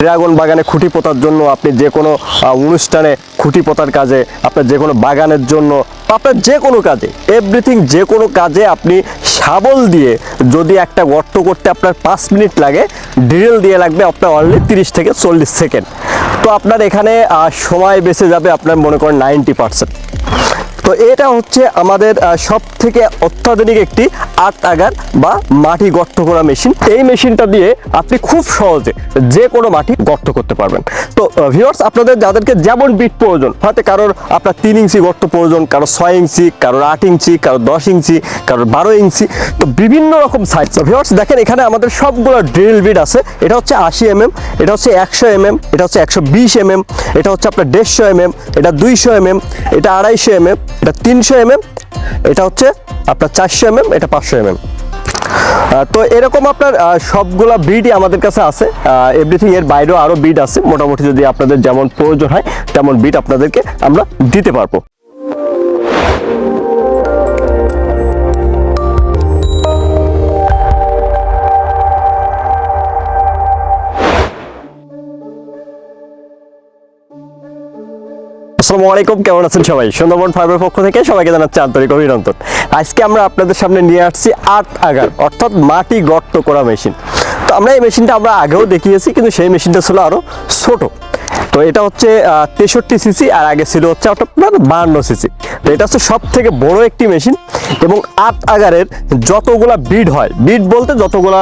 Dragon বাগানে খুঁটি পোতার জন্য আপনি যে কোনো অনুষ্ঠানে খুঁটি পোতার কাজে, আপনার যে কোনো বাগানের জন্য, আপনার যে কোনো কাজে এভরিথিং যে কোনো কাজে আপনি শাবল দিয়ে যদি একটা গর্ত করতে আপনার পাঁচ মিনিট লাগে ড্রিল দিয়ে লাগবে আপনার অনলি তিরিশ থেকে চল্লিশ সেকেন্ড তো আপনার এখানে সময় বেঁচে যাবে আপনার মনে করেন নাইনটি পার্সেন্ট তো এটা হচ্ছে আমাদের সব থেকে অত্যাধুনিক একটি আট আগার বা মাটি গর্ত করা মেশিন। এই মেশিনটা দিয়ে আপনি খুব সহজে যে কোনো মাটি গর্ত করতে পারবেন। তো ভিউয়ার্স আপনাদের যাদেরকে যেমন বিট প্রয়োজন, হয়তো কারোর আপনার তিন ইঞ্চি গর্ত প্রয়োজন কারও ছয় ইঞ্চি, কারোর আট ইঞ্চি, কারোর দশ ইঞ্চি, কারোর বারো ইঞ্চি, তো বিভিন্ন রকম সাইজ ভিউয়ার্স দেখেন এখানে আমাদের সবগুলো ড্রিল বিট আছে। এটা হচ্ছে আশি এমএম, এটা হচ্ছে একশো এমএম, এটা হচ্ছে একশো বিশ এমএম, এটা হচ্ছে আপনার দেড়শো এমএম, এটা দুইশো এমএম, এটা আড়াইশো এমএম এটা তিনশো এমএম, এটা হচ্ছে আপনার চারশো এমএম, এটা পাঁচশো এমএম। তো এরকম আপনার সবগুলা বিডই আমাদের কাছে আছে। এভরিথিং এর বাইরেও আরও বিড আছে। মোটামুটি যদি আপনাদের যেমন প্রয়োজন হয়, তেমন ব্রিড আপনাদেরকে আমরা দিতে পারব। আসসালামু আলাইকুম, কেমন আছেন সবাই? সুন্দরবন ফার্মের পক্ষ থেকে সবাইকে জানাচ্ছি আন্তরিক অভিনন্দন। আজকে আমরা আপনাদের সামনে নিয়ে আসছি আট আগার, অর্থাৎ মাটি গর্ত করা মেশিন। তো আমরা এই মেশিনটা আমরা আগেও দেখিয়েছি, কিন্তু সেই মেশিনটা ছিল আরও ছোট। তো এটা হচ্ছে তেষট্টি সিসি, আর আগে ছিল হচ্ছে আপনার বাহান্ন সিসি। তো এটা হচ্ছে সব থেকে বড় একটি মেশিন, এবং আট আগারের যতগুলা বিড হয়, বিড বলতে যতগুলা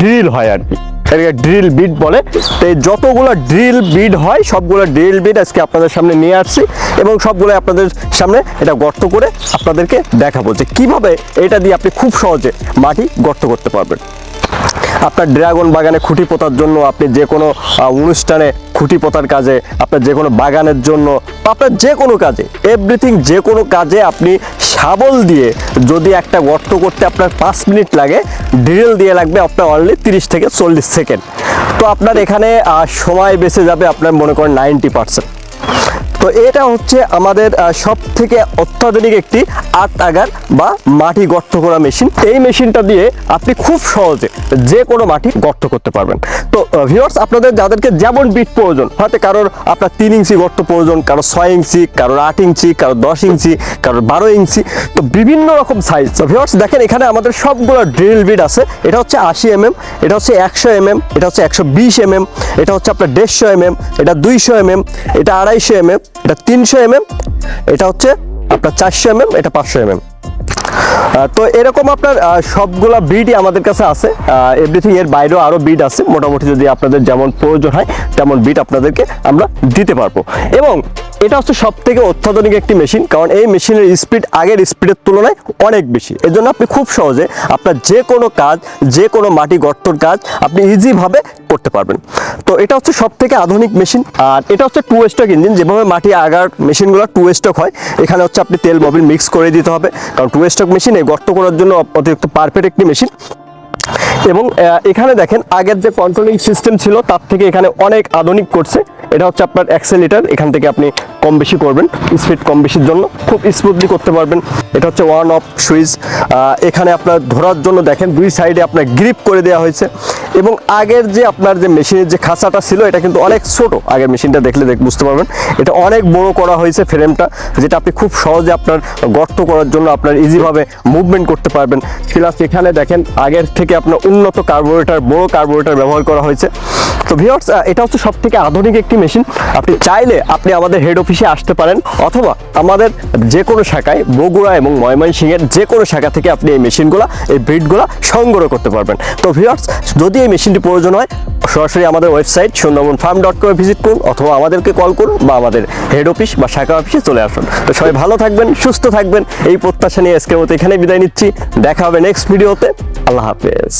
ড্রিল হয় আর কি। এটাকে ড্রিল বিট বলে। তো এই যতগুলো ড্রিল বিট হয়, সবগুলো ড্রিল বিট আজকে আপনাদের সামনে নিয়ে আসছি এবং সবগুলো আপনাদের সামনে এটা গর্ত করে আপনাদেরকে দেখাবো যে কীভাবে এটা দিয়ে আপনি খুব সহজে মাটি গর্ত করতে পারবেন। আপনার ড্রাগন বাগানে খুঁটি পোতার জন্য, আপনি যে কোনো অনুষ্ঠানে খুঁটি পোতার কাজে, আপনার যে কোনো বাগানের জন্য আপনার যে কোনো কাজে এভরিথিং যে কোনো কাজে আপনি শাবল দিয়ে যদি একটা গর্ত করতে আপনার পাঁচ মিনিট লাগে ড্রিল দিয়ে লাগবে আপনার অনলি তিরিশ থেকে চল্লিশ সেকেন্ড তো আপনার এখানে সময় বেঁচে যাবে আপনার মনে করেন নাইনটি পার্সেন্ট তো এটা হচ্ছে আমাদের সব থেকে অত্যাধুনিক একটি আট আগার বা মাটি গর্ত করা মেশিন। এই মেশিনটা দিয়ে আপনি খুব সহজে যে কোনো মাটি গর্ত করতে পারবেন। তো ভিউয়ার্স আপনাদের যাদেরকে যেমন বিট প্রয়োজন, হয়তো কারোর আপনার তিন ইঞ্চি গর্ত প্রয়োজন কারও ছয় ইঞ্চি, কারোর আট ইঞ্চি, কারোর দশ ইঞ্চি, কারোর বারো ইঞ্চি, তো বিভিন্ন রকম সাইজ তো ভিউয়ার্স দেখেন এখানে আমাদের সবগুলো ড্রিল বিট আছে। এটা হচ্ছে আশি এমএম এটা হচ্ছে একশো এমএম এটা হচ্ছে একশো বিশ এমএম এটা হচ্ছে আপনার দেড়শো এমএম এটা দুইশো এমএম এটা আড়াইশো এমএম এটা তিনশো এম এটা হচ্ছে আপনার চারশো এম এটা পাঁচশো এম তো এরকম আপনার সবগুলা বিডই আমাদের কাছে আছে। এভরিথিং এর বাইরেও আরও বিড আছে। মোটামুটি যদি আপনাদের যেমন প্রয়োজন হয়, তেমন বিট আপনাদেরকে আমরা দিতে পারব। এবং এটা হচ্ছে সব থেকে অত্যাধুনিক একটি মেশিন, কারণ এই মেশিনের স্পিড আগের স্পিডের তুলনায় অনেক বেশি। এর জন্য আপনি খুব সহজে আপনার যে কোনো কাজ, যে কোনো মাটি গর্তর কাজ আপনি ইজিভাবে করতে পারবেন। তো এটা হচ্ছে সব থেকে আধুনিক মেশিন, আর এটা হচ্ছে টু স্টক ইঞ্জিন যেভাবে মাটি আগার মেশিনগুলো টু স্টক হয়। এখানে হচ্ছে আপনি তেল, মোবিল মিক্স করে দিতে হবে, কারণ টু স্টক মেশিন এই গর্ত করার জন্য অতিরিক্ত পারফেক্ট একটি মেশিন এবং এখানে দেখেন আগের যে কন্ট্রোলিং সিস্টেম ছিল, তার থেকে এখানে অনেক আধুনিক করছে। এটা হচ্ছে আপনার অ্যাক্সেলেটার এখান থেকে আপনি কম বেশি করবেন স্পিড কম বেশির জন্য। খুব স্মুথলি করতে পারবেন। এটা হচ্ছে ওয়ান অফ সুইচ এখানে আপনার ধরার জন্য দেখেন দুই সাইডে আপনার গ্রিপ করে দেওয়া হয়েছে। এবং আগের যে আপনার যে মেশিনের যে খাঁচাটা ছিল, এটা কিন্তু অনেক ছোট। আগের মেশিনটা দেখলে দেখ বুঝতে পারবেন। এটা অনেক বড় করা হয়েছে ফ্রেমটা, যেটা আপনি খুব সহজে আপনার গর্ত করার জন্য আপনার ইজিভাবে মুভমেন্ট করতে পারবেন। প্লাস এখানে দেখেন, আগের থেকে আপনার উন্নত কার্বোরেটার বড় কার্বোরেটার ব্যবহার করা হয়েছে। তো ভিওর্স এটা হচ্ছে সব থেকে আধুনিক একটি মেশিন। আপনি চাইলে আপনি আমাদের হেড অফিসে আসতে পারেন, অথবা আমাদের যে কোনো শাখায়, বগুড়া এবং ময়মনসিংহের যে কোনো শাখা থেকে আপনি এই মেশিনগুলো, এই ব্রিডগুলো সংগ্রহ করতে পারবেন। তো ভিওর্স যদি এই মেশিনটি প্রয়োজন হয়, সরাসরি আমাদের ওয়েবসাইট সুন্দরবন ফার্ম ডট কমে ভিজিট করুন অথবা আমাদেরকে কল করুন বা আমাদের হেড অফিস বা শাখা অফিসে চলে আসুন। তো সবাই ভালো থাকবেন, সুস্থ থাকবেন, এই প্রত্যাশা নিয়ে আজকের মতো এখানে বিদায় নিচ্ছি। দেখা হবে নেক্সট ভিডিওতে আল্লাহ হাফেজ।